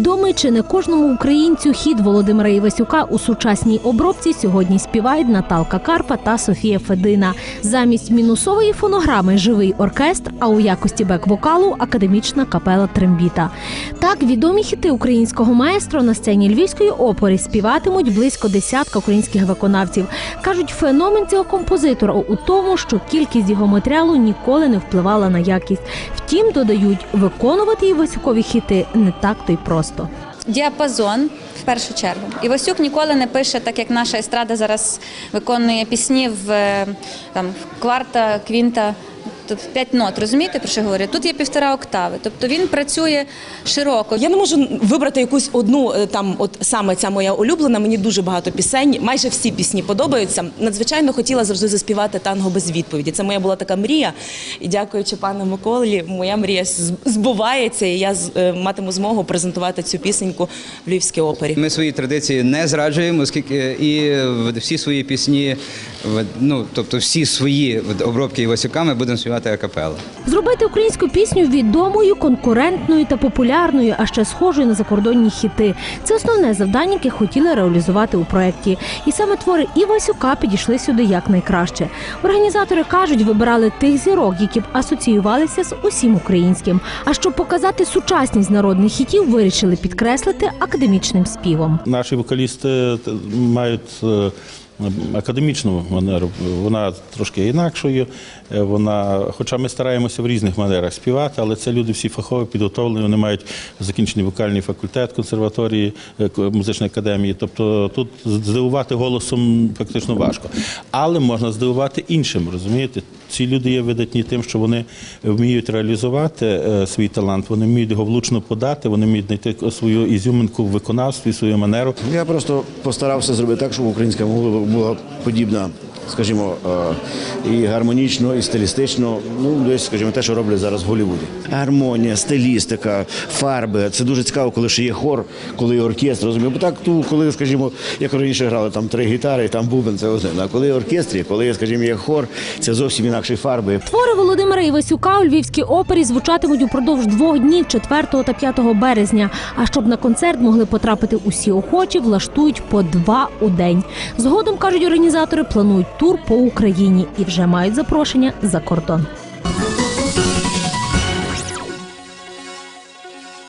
Відомий чи не кожному українцю хід Володимира Івасюка у сучасній обробці сьогодні співають Наталка Карпа та Софія Федина. Замість мінусової фонограми живий оркестр, а у якості бек-вокалу академічна капела Трембіта. Так відомі хіти українського маестро на сцені Львівської опери співатимуть близько десятка українських виконавців. кажуть, феномен цього композитора у тому, що кількість його матеріалу ніколи не впливала на якість. Втім, додають, виконувати Івасюкові хіти не так то й просто. Діапазон в першу чергу. Івасюк ніколи не пише, так як наша естрада зараз виконує пісні в е, там кварта, квінта. Тобто п'ять нот, розумієте, про що я говорю? Тут є півтора октави. Тобто він працює широко. Я не можу вибрати якусь одну е, там, от саме ця моя улюблена. Мені дуже багато пісень. Майже всі пісні подобаються. Надзвичайно хотіла завжди заспівати танго без відповіді. Це моя була така мрія. І дякуючи пану Миколі, моя мрія з- збувається, і я е, матиму змогу презентувати цю пісеньку в Львівській опері. Ми свої традиції не зраджуємо, оскільки і в- всі свої пісні, в- ну тобто всі свої обробки Івасюка ми будемо співати акапела. Зробити українську пісню відомою, конкурентною та популярною, а ще схожою на закордонні хіти. Це основне завдання, яке хотіли реалізувати у проєкті. І саме твори Івасюка підійшли сюди якнайкраще. Організатори кажуть, вибирали тих зірок, які б асоціювалися з усім українським. А щоб показати сучасність народних хітів, вирішили підкреслити академічним співом. Наші вокалісти мають е, академічну манеру. Вона трошки інакшою. Е, Вона, хоча ми стараємося в різних манерах співати, але це люди всі фахово підготовлені. Вони мають закінчений вокальний факультет консерваторії е, музичної академії. Тобто тут здивувати голосом фактично важко. Але можна здивувати іншим, розумієте? Ці люди є видатні тим, що вони вміють реалізувати е, свій талант, вони вміють його влучно подати, вони вміють знайти свою ізюминку в виконавстві, свою манеру. Я просто постарався зробити так, щоб українська мова була подібна, скажімо, е, і гармонічно, і стилістично. Ну, десь, скажімо, те, що роблять зараз в Голлівуді. Гармонія, стилістика, фарби. Це дуже цікаво, коли ще є хор, коли є оркестр. Розумію, бо так ту, коли, скажімо, як раніше грали там три гітари, там бубен, це одне. А коли є оркестрі, коли, скажімо, є хор, це зовсім інакші фарби. Твори Володимира Івасюка у Львівській опері звучатимуть упродовж двох днів 4 та 5 березня. А щоб на концерт могли потрапити усі охочі, влаштують по два у день. Згодом кажуть організатори, планують тур по Україні і вже мають запрошення за кордон.